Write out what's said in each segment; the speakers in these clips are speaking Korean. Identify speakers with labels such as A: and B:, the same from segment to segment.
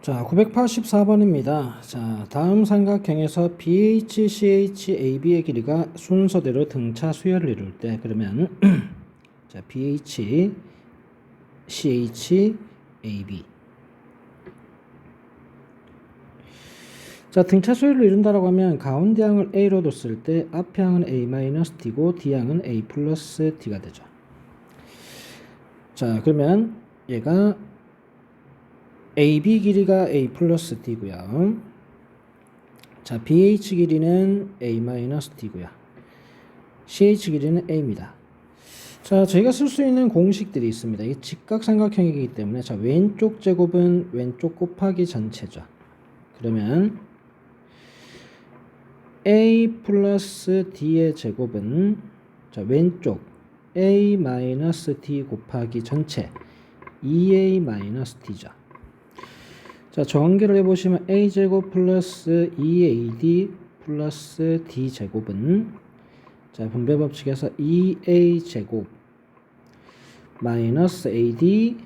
A: 자, 984번입니다. 자, 다음 삼각형에서 BH, CH, AB의 길이가 순서대로 등차 수열을 이룰 때 그러면 자, BH, CH, AB 자, 등차 수열을 이룬다라고 하면 가운데 항을 A로 뒀을 때 앞에 항은 A-T고 D항은 A 플러스 T가 되죠. 자, 그러면 얘가 AB 길이가 A 플러스 D고요. 자, BH 길이는 A 마이너스 D고요. CH 길이는 A입니다. 자, 저희가 쓸 수 있는 공식들이 있습니다. 이게 직각삼각형이기 때문에 자, 왼쪽 제곱은 왼쪽 곱하기 전체죠. 그러면 A 플러스 D의 제곱은 자, 왼쪽 A 마이너스 D 곱하기 전체 2A 마이너스 D죠. 자, 정계를 해보시면 a제곱 플러스 2ad 플러스 d제곱은 자, 분배 법칙에서 2a제곱 마이너스 ad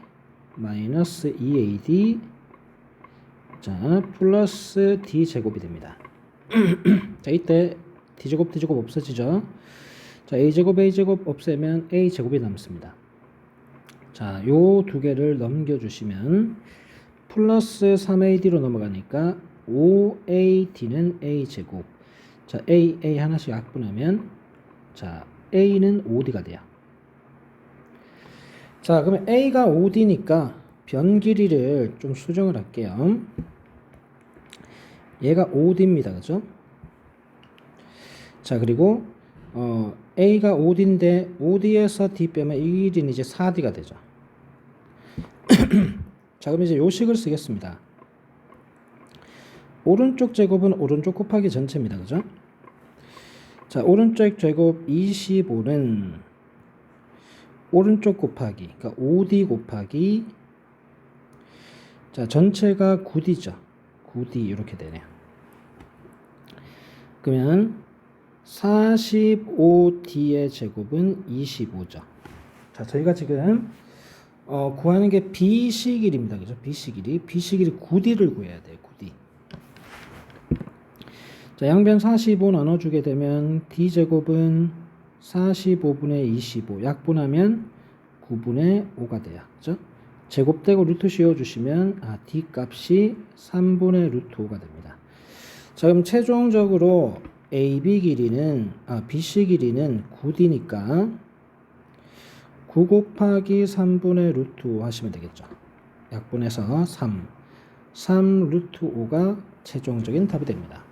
A: 마이너스 2ad 자, 플러스 d제곱이 됩니다. 자, 이때 d제곱 d제곱 없어지죠. 자, a제곱 a제곱 없애면 a제곱이 남습니다. 자, 요 두 개를 넘겨주시면 플러스 3AD로 넘어가니까 5AD는 A제곱. 자, A, A 하나씩 약분하면, 자, A는 5D가 돼요. 자, 그러면 A가 5D니까 변 길이를 좀 수정을 할게요. 얘가 5D입니다. 그죠? 자, 그리고, 어, A가 5D인데, 5D에서 D 빼면 이 길이는 이제 4D가 되죠. 자, 그럼 이제 요식을 쓰겠습니다. 오른쪽 제곱은 오른쪽 곱하기 전체입니다. 그죠? 자, 오른쪽 제곱 25는 오른쪽 곱하기, 그러니까 5D 곱하기 자, 전체가 9D죠. 9D 이렇게 되네요. 그러면 45D의 제곱은 25죠. 자, 저희가 지금 어, 구하는 게 BC 길입니다. 그죠? BC 길이. BC 길이 9D를 구해야 돼요. 9D. 자, 양변 45 나눠주게 되면 D제곱은 45분의 25. 약분하면 9분의 5가 돼요. 그죠? 제곱되고 루트 씌워주시면, 아, D 값이 3분의 루트 5가 됩니다. 자, 그럼 최종적으로 AB 길이는, 아, BC 길이는 9D니까 9 곱하기 3분의 루트 5 하시면 되겠죠. 약분해서 3. 3 루트 5가 최종적인 답이 됩니다.